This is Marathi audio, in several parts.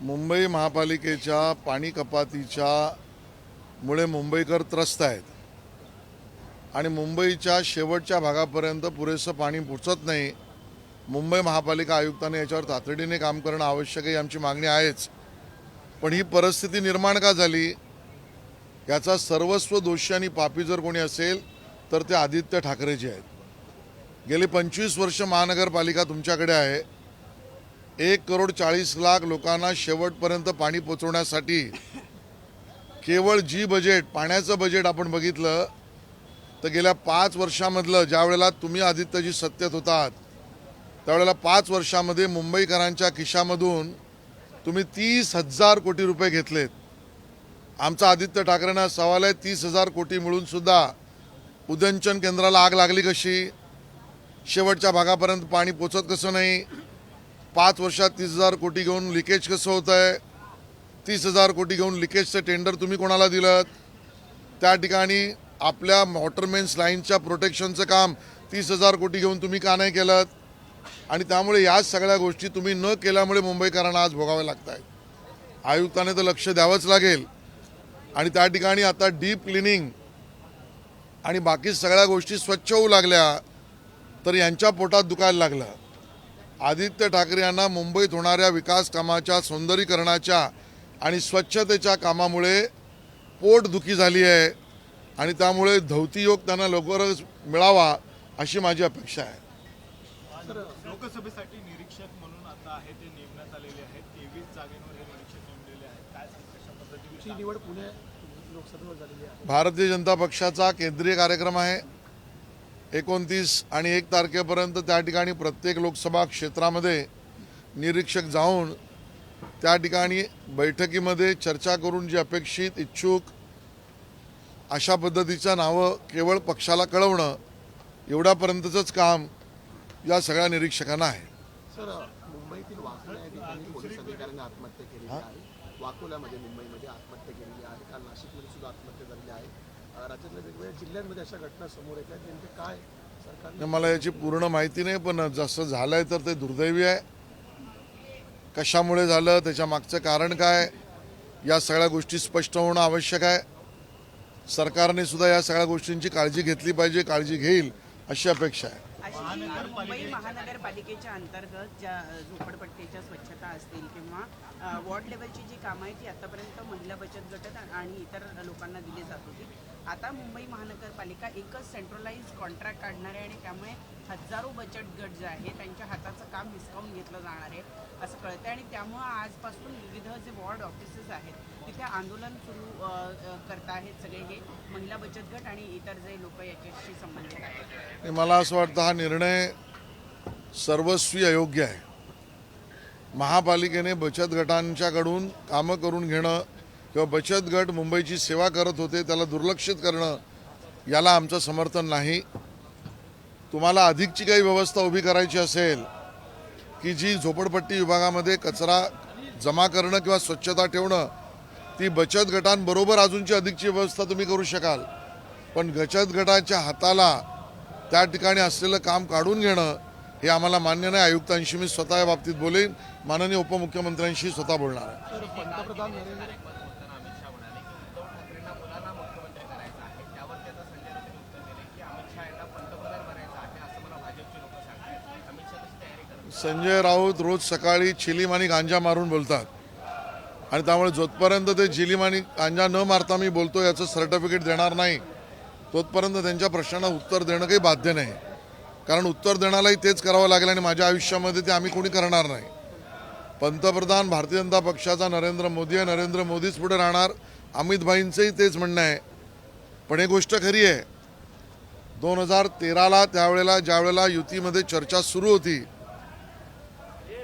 मुंबई महापालिकेच्या पाणी कपातीच्या मुळे मुंबईकर त्रस्त आहेत. आणि मुंबईच्या शेवटच्या भागापर्यंत पुरेसं पाणी पोचत नाही. मुंबई महापालिका आयुक्तांनी याच्यावर तातडीने काम करणं आवश्यक आहे आमची मागणी आहेच. पण ही परिस्थिती निर्माण का झाली? याचा सर्वस्व दोषी आणि पापी जर कोणी असेल तर ते आदित्य ठाकरेजी आहेत. गेली पंचवीस वर्ष महानगरपालिका तुमच्याकडे आहे. एक करोड चाळीस लाख लोकांना शेवटपर्यंत पाणी पोचवण्यासाठी केवळ जी बजेट पाण्याचं बजेट आपण बघितलं तर गेल्या पाच वर्षामधलं ज्या वेळेला तुम्ही आदित्यजी सत्तेत होतात त्यावेळेला पाच वर्षामध्ये मुंबईकरांच्या खिशामधून तुम्ही तीस हजार कोटी रुपये घेतलेत. आमचा आदित्य ठाकरेंना सवाल आहे तीस हजार कोटी मिळून सुद्धा केंद्राला आग लागली कशी? शेवटच्या भागापर्यंत पाणी पोचत कसं नाही? पाच वर्षात तीस हजार कोटी घेऊन लिकेज कसं होत आहे? तीस हजार कोटी घेऊन लिकेजचं टेंडर तुम्ही कोणाला दिलं त्या ठिकाणी आपल्या वॉटरमेन्स लाईनच्या प्रोटेक्शनचं काम तीस हजार कोटी घेऊन तुम्ही का नाही केलं आणि त्यामुळे या सगळ्या गोष्टी तुम्ही न केल्यामुळे मुंबईकरांना आज भोगाव्या लागत आहेत आयुक्ताने तर लक्ष द्यावंच लागेल. आणि त्या ठिकाणी आता डीप क्लिनिंग आणि बाकी सगळ्या गोष्टी स्वच्छ होऊ लागल्या तर यांच्या पोटात दुखायला लागलं. आदित्य ठाकरे यांना मुंबईत होणाऱ्या विकास कामाच्या सौंदर्यीकरणाच्या आणि स्वच्छतेच्या कामामुळे पोटदुखी झाली आहे आणि त्यामुळे धवती योग त्यांना लवकरच मिळावा अशी माझी अपेक्षा आहे. लोकसभेसाठी निरीक्षक म्हणून आता आहे ते नेमण्यात आलेले आहेत. तेवीस जागेवर हे निरीक्षक नेमलेले आहेत. काय निवड पुणे लोकसभेवर झालेली आहे. भारतीय जनता पक्षाचा केंद्रीय कार्यक्रम आहे. एकोणतीस आणि एक तारखेपर्यंत त्या ठिकाणी प्रत्येक लोकसभा क्षेत्रामध्ये निरीक्षक जाऊन त्या ठिकाणी बैठकीमध्ये चर्चा करून जी अपेक्षित इच्छुक अशा पद्धतीच्या नावं केवळ पक्षाला कळवणं एवढ्यापर्यंतचंच काम या सगळ्या निरीक्षकांना आहे. सर मुंबईतील वाकोला या ठिकाणी पोलीस अधिकाऱ्यांनी आत्महत्या केलेली आहे. वाकोल्यामध्ये मुंबईमध्ये आत्महत्या केलेली आहे काल नाशिकमध्ये सुद्धा आत्महत्या झालेली आहे. अं, राज्यातल्या वेगवेगळ्या जिल्ह्यांमध्ये अशा घटना समोर येत आहेत. नेमके काय सरकारने मला याची पूर्ण माहिती नाही पण जसं झालंय तर ते दुर्दैवी आहे. कशामुळे झालं त्याच्या मागचं कारण काय या सगळ्या गोष्टी स्पष्ट होणं आवश्यक आहे. सरकारने सुद्धा या सगळ्या गोष्टींची काळजी घेतली पाहिजे काळजी घेईल अशी अपेक्षा आहे. मुंबई महानगरपालिकेच्या अंतर्गत ज्या झोपडपट्टीच्या स्वच्छता असतील किंवा वॉर्ड लेवलची जी कामं आहेत ती आतापर्यंत महिला बचत गट आणि इतर लोकांना दिली जात होती. आता मुंबई महानगरपालिका एकच सेंट्रलाइज कॉन्ट्रॅक्ट काढणार आहे आणि त्यामुळे हजारो बचत गट जे आहे त्यांच्या हाताचं काम हिसकावून घेतलं जाणार आहे असं कळतंय. आणि त्यामुळं आजपासून विविध जे वॉर्ड ऑफिसेस आहेत तिथे आंदोलन सुरू करत आहेत सगळे हे. महिला बचत गट आणि इतर जे लोक याच्याशी संबंधित आहेत. मला असं वाटतं हा निर्णय सर्वस्वी अयोग्य आहे. महापालिकेने बचत गटांच्याकडून कामं करून घेणं किंवा बचत गट मुंबईची सेवा करत होते त्याला दुर्लक्षित करणं याला आमचं समर्थन नाही. तुम्हाला अधिकची काही व्यवस्था उभी करायची असेल की जी झोपडपट्टी विभागामध्ये कचरा जमा करणं किंवा स्वच्छता ठेवणं ती बचत गटांबरोबर अजूनची अधिकची व्यवस्था तुम्ही करू शकाल. पण बचत गटाच्या हाताला त्या ठिकाणी असलेलं काम काढून घेणं हे आम्हाला मान्य नाही. आयुक्तांशी मी स्वतः या बाबतीत बोलेन. माननीय उपमुख्यमंत्र्यांशी स्वतः बोलणार आहे. संजय राऊत रोज सकाळी चिलीम आणि गांजा मारून बोलतात. आणि त्यामुळे जोपर्यंत ते झिलीम आणि कांजा न मारता मी बोलतो याचं सर्टिफिकेट देणार नाही तोपर्यंत त्यांच्या प्रश्नांना उत्तर देणं काही बाध्य नाही. कारण उत्तर देण्यालाही तेच करावं लागेल आणि माझ्या आयुष्यामध्ये ते आम्ही कोणी करणार नाही. पंतप्रधान भारतीय जनता पक्षाचा नरेंद्र मोदी आहे नरेंद्र मोदीच पुढे राहणार. अमित भाईंचंही तेच म्हणणं आहे. पण हे गोष्ट खरी आहे. दोन हजार तेराला त्यावेळेला ज्यावेळेला युतीमध्ये चर्चा सुरू होती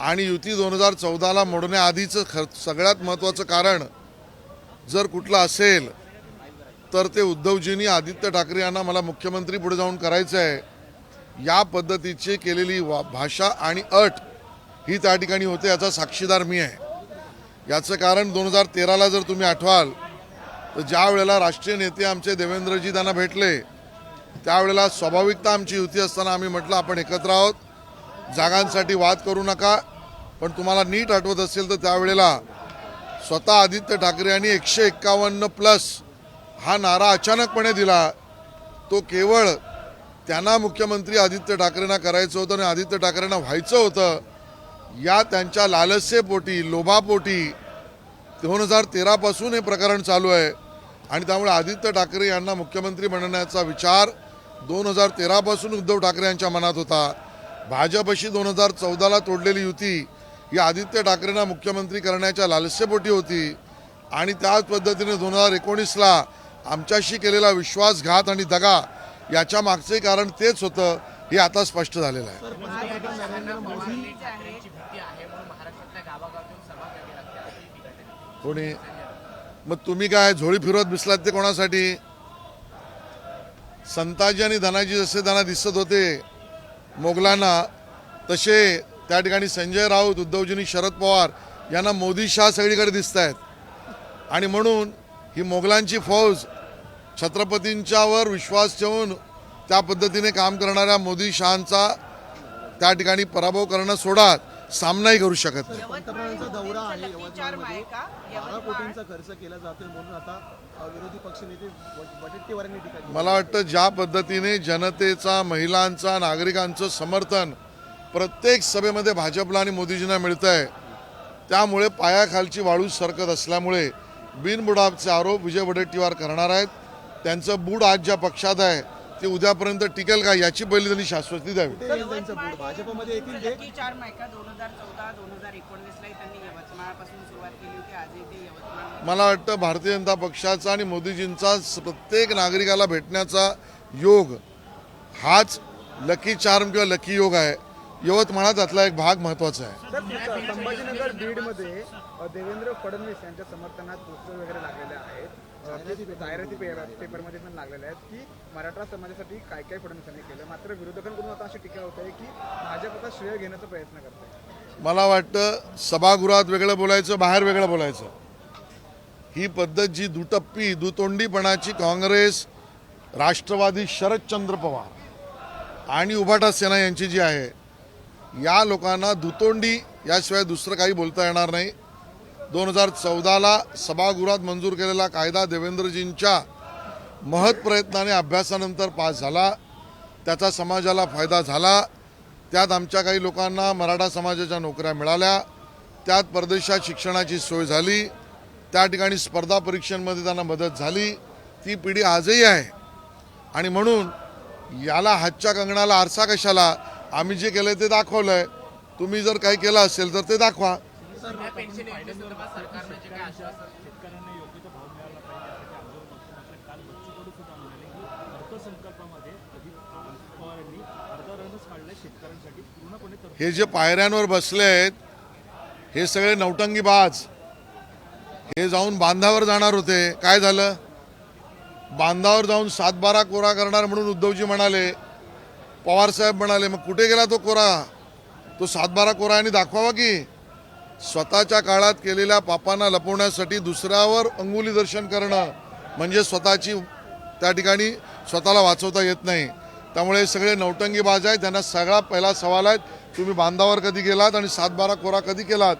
आणि युती दोन हजार चौदाला मोडण्याआधीचं खर सगळ्यात महत्त्वाचं कारण जर कुठलं असेल तर ते उद्धवजींनी आदित्य ठाकरे यांना मला मुख्यमंत्री पुढे जाऊन करायचं आहे. या पद्धतीची केलेली वा भाषा आणि अट ही त्या ठिकाणी होते याचा साक्षीदार मी आहे. याचं कारण दोन हजार तेराला जर तुम्ही आठवाल तर ज्या वेळेला राष्ट्रीय नेते आमचे देवेंद्रजी त्यांना भेटले त्यावेळेला स्वाभाविकता आमची युती असताना आम्ही म्हटलं आपण एकत्र आहोत. जागांसाठी वाद करू नका पण तुम्हाला नीट आठवत असेल तर त्यावेळेला स्वतः आदित्य ठाकरे यांनी एकशे एक्कावन्न प्लस हा नारा अचानकपणे दिला. तो केवळ त्यांना मुख्यमंत्री आदित्य ठाकरेंना करायचं होतं आणि आदित्य ठाकरेंना व्हायचं होतं. या त्यांच्या लालसेपोटी लोभापोटी दोन हजार तेरापासून हे प्रकरण चालू आहे. आणि त्यामुळे आदित्य ठाकरे यांना मुख्यमंत्री बनवण्याचा विचार दोन हजार तेरापासून उद्धव ठाकरे यांच्या मनात होता. भाजपशी दोन हजार चौदाला तोडलेली युती ही आदित्य ठाकरेंना मुख्यमंत्री करण्याच्या लालसेपोटी होती. आणि त्याच पद्धतीने दोन हजार एकोणीसला आमच्याशी केलेला विश्वासघात आणि दगा याच्या मागचे कारण तेच होतं हे आता स्पष्ट झालेलं आहे. कोणी? मग तुम्ही काय झोळी फिरवत बिसलात ते कोणासाठी? संताजी आणि धनाजी जसे त्यांना दिसत होते मोगलांना तसे त्या ठिकाणी संजय राऊत उद्धवजींनी शरद पवार यांना मोदी शाह सगळीकडे दिसत आहेत आणि म्हणून ही मोगलांची फौज छत्रपतींच्यावर विश्वास ठेवून त्या पद्धतीने काम करणाऱ्या मोदी शहांचा त्या ठिकाणी पराभव करणं सोडा सामनाही करू शकत नाही. पंतप्रधानांचा दौरा आहे बारा कोटींचा खर्च केला जातोय म्हणून आता विरोधी पक्षनेते टीका मला वाटतं ज्या पद्धतीने जनतेचा महिलांचा नागरिकांचं समर्थन प्रत्येक सभेमध्ये भाजपला आणि मोदीजींना मिळतं आहे त्यामुळे पायाखालची वाळू सरकत असल्यामुळे बिनबुडाचे आरोप विजय वडेट्टीवार करणार आहेत. त्यांचं बूड आज ज्या पक्षात आहे ते उद्यापर्यंत टिकेल का याची पहिली त्यांनी शाश्वती द्यावी. कुठे येईल त्यांचं यवतमाळ बूट भाजपमध्ये येतील ते. लकी चार्म आहे का दोन हजार चौदा दोन हजार एकोणवीसलाही त्यांनी यवतमाळपासून सुरुवात केली होती. आजही ते यवतमाळ मला वाटतं भारतीय जनता पक्षाचा आणि मोदीजींचा प्रत्येक नागरिकाला भेटण्याचा योग हाच लकी चार्म किंवा लकी योग आहे. यवतमाळात त्यातला एक भाग महत्त्वाचा आहे. संभाजीनगर बीडमध्ये देवेंद्र फडणवीस यांच्या समर्थनात पोस्टर वगैरे लागलेले आहेत. जाहिराती पे- पेपरमध्ये पण लागलेल्या आहेत की मराठा समाजासाठी काय काय फडणवीसांनी केलं. मात्र विरोधकांकडून आता अशी टीका होत आहे की भाजप आता श्रेय घेण्याचा प्रयत्न करत आहे. मला वाटतं सभागृहात वेगळं बोलायचं बाहेर वेगळं बोलायचं. ही पद्धत जी दुटप्पी दुतोंडीपणाची काँग्रेस राष्ट्रवादी शरदचंद्र पवार आणि उभाटा सेना यांची जी आहे या लोकांना दुतोंडी याशिवाय दुसरं काही बोलता येणार नाही. दोन हजार चौदाला सभागृहात मंजूर केलेला कायदा देवेंद्रजींच्या महत प्रयत्नाने अभ्यासानंतर पास झाला. त्याचा समाजाला फायदा झाला. त्यात आमच्या काही लोकांना मराठा समाजाच्या नोकऱ्या मिळाल्या. त्यात परदेशात शिक्षणाची सोय झाली. त्या ठिकाणी स्पर्धा परीक्षांमध्ये त्यांना मदत झाली. ती पिढी आजही आहे. आणि म्हणून याला हातच्या कंगणाला आरसा कशाला? आम्ही जे केलं ते दाखवलं आहे तुम्ही जर काही केलं असेल तर ते दाखवा. शेतकऱ्यांना योग्य तो भाव मिळाला पाहिजे यासाठी आंदोलन मात्र काल बच्चू कडू सुद्धा म्हणाले की अर्थसंकल्पामध्ये अजित पवार यांनी अर्धा काढलाय शेतकऱ्यांसाठी पूर्णपणे हे जे पायऱ्यांवर बसले आहेत हे सगळे नौटंगी बाज. हे जाऊन बांधावर जाणार होते. काय झालं? बांधावर जाऊन सातबारा कोरा करणार म्हणून उद्धवजी म्हणाले पवार साहेब म्हणाले मग कुठे गेला तो कोरा? तो सातबारा कोरा यांनी दाखवावा की? स्वतःच्या काळात केलेल्या पापांना लपवण्यासाठी दुसऱ्यावर अंगुली दर्शन करणं म्हणजे स्वतःची त्या ठिकाणी स्वतःला वाचवता येत नाही. त्यामुळे सगळे नौटंगी बाज आहेत त्यांना सगळा पहिला सवाल आहे तुम्ही बांधावर कधी गेलात आणि सातबारा कोरा कधी केलात?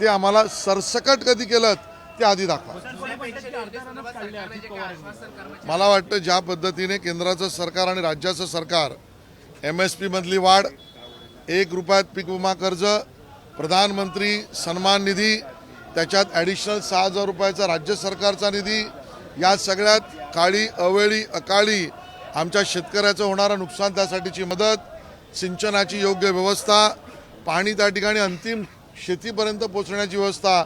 ते आम्हाला सरसकट कधी केलं ते आधी दाखवा. मला वाटतं ज्या पद्धतीने केंद्राचं सरकार आणि राज्याचं सरकार एम एस पीमधली वाढ एक रुपयात पीक विमा कर्ज प्रधानमंत्री सन्मान निधी त्याच्यात ॲडिशनल सहा हजार रुपयाचा राज्य सरकारचा निधी या सगळ्यात काळी अवेळी अकाळी आमच्या शेतकऱ्याचं होणारं नुकसान त्यासाठीची मदत सिंचनाची योग्य व्यवस्था पाणी त्या ठिकाणी अंतिम शेतीपर्यंत पोचण्याची व्यवस्था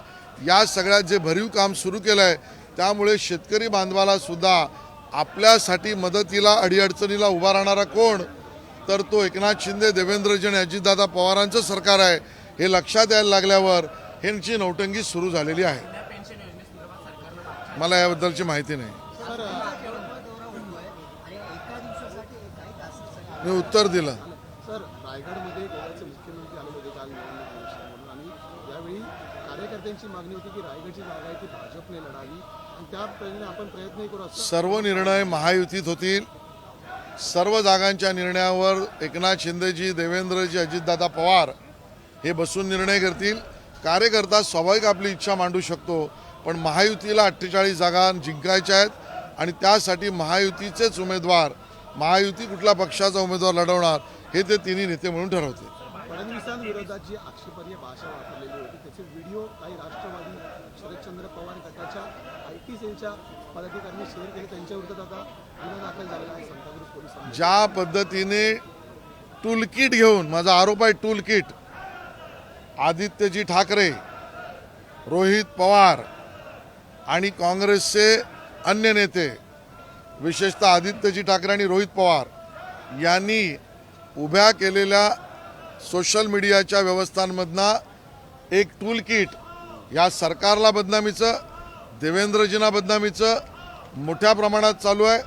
या सगळ्यात जे भरीव काम सुरू केलं आहे त्यामुळे शेतकरी बांधवाला सुद्धा आपल्यासाठी मदतीला अडीअडचणीला उभा राहणारा कोण? तर तो एकनाथ शिंदे देवेंद्रजी आणि अजितदादा पवारांचं सरकार आहे. हे लक्षात यायला लागल्यावर ह्यांची नौटंगी सुरू झालेली आहे. मला याबद्दलची माहिती नाही. मी उत्तर दिलं. सर रायगडमध्ये गोव्याचे मुख्यमंत्री आले होते काल निवडणूक निरीक्षक म्हणून आणि यावेळी कार्यकर्त्यांची मागणी होती की रायगडची जागा आहे ती भाजपने लढावी आणि त्या पद्धतीने आपण प्रयत्नही करू असं सर्व निर्णय महायुतीत होतील. सर्व जागांच्या निर्णयावर एकनाथ शिंदेजी देवेंद्रजी अजितदादा पवार हे बसून निर्णय करतील. कार्यकर्ता स्वाभाविक आपली इच्छा मांडू शकतो पण महायुतीला अठ्ठेचाळीस जागा जिंकायच्या आहेत आणि त्यासाठी महायुतीचेच उमेदवार महायुती कुठल्या पक्षाचा उमेदवार लढवणार हे ते तिन्ही नेते म्हणून ठरवते ज्या पद्धतीने टूलकिट घेऊन माझा आरोप आहे टूलकिट आदित्यजी ठाकरे रोहित पवार आणि काँग्रेसचे अन्य नेते विशेषतः आदित्यजी ठाकरे आणि रोहित पवार यांनी उभ्या केलेल्या सोशल मीडियाच्या व्यवस्थांमधनं एक टूल किट या सरकारला बदनामीचं देवेंद्रजींना बदनामीचं मोठ्या प्रमाणात चालू आहे.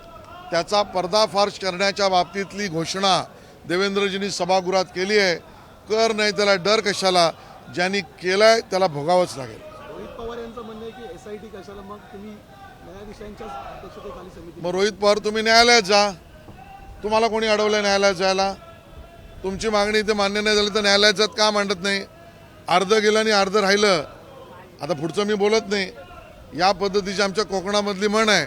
त्याचा पर्दाफाश करण्याच्या बाबतीतली घोषणा देवेंद्रजींनी सभागृहात केली आहे. कर नाही त्याला डर कशाला? ज्यांनी केलाय त्याला भोगावंच लागेल. रोहित पवार यांचं म्हणणं आहे की एस आय टी कशाला? मग तुम्ही न्यायाधीशांच्याच अध्यक्षतेखाली समिती मग रोहित पवार तुम्ही न्यायालयात जा. तुम्हाला कोणी अडवलं न्यायालयात जायला? तुमची मागणी ते मान्य नाही झाली तर न्यायालयात जात का मांडत नाही? अर्ध गेलं आणि अर्ध राहिलं. आता पुढचं मी बोलत नाही. या पद्धतीची आमच्या कोकणामधली म्हण आहे.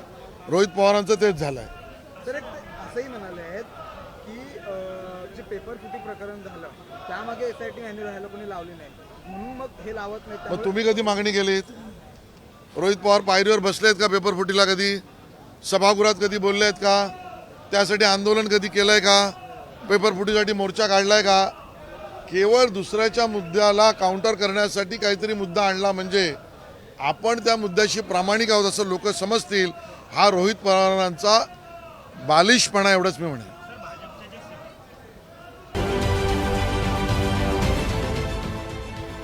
रोहित पवारांचं तेच झालं आहे तर एक असंही म्हणाले आहेत की जे पेपर फुटी प्रकरण झालं त्यामागे एस आय टी यांनी राहायला कोणी लावली नाही. म्हणून मग हे लावत नाही. मग तुम्ही कधी मागणी केलीत? रोहित पवार पायरीवर बसले आहेत का पेपर फुटीला कधी? सभागृहात कधी बोलले आहेत का? त्यासाठी आंदोलन कधी केलंय का? पेपर फुटीसाठी मोर्चा काढलाय का? केवळ दुसऱ्याच्या मुद्द्याला काउंटर करण्यासाठी काहीतरी मुद्दा आणला म्हणजे आपण त्या मुद्द्याशी प्रामाणिक आहोत असं लोक समजतील. हा रोहित पवारांचा बालिशपणा एवढंच मी म्हणेन.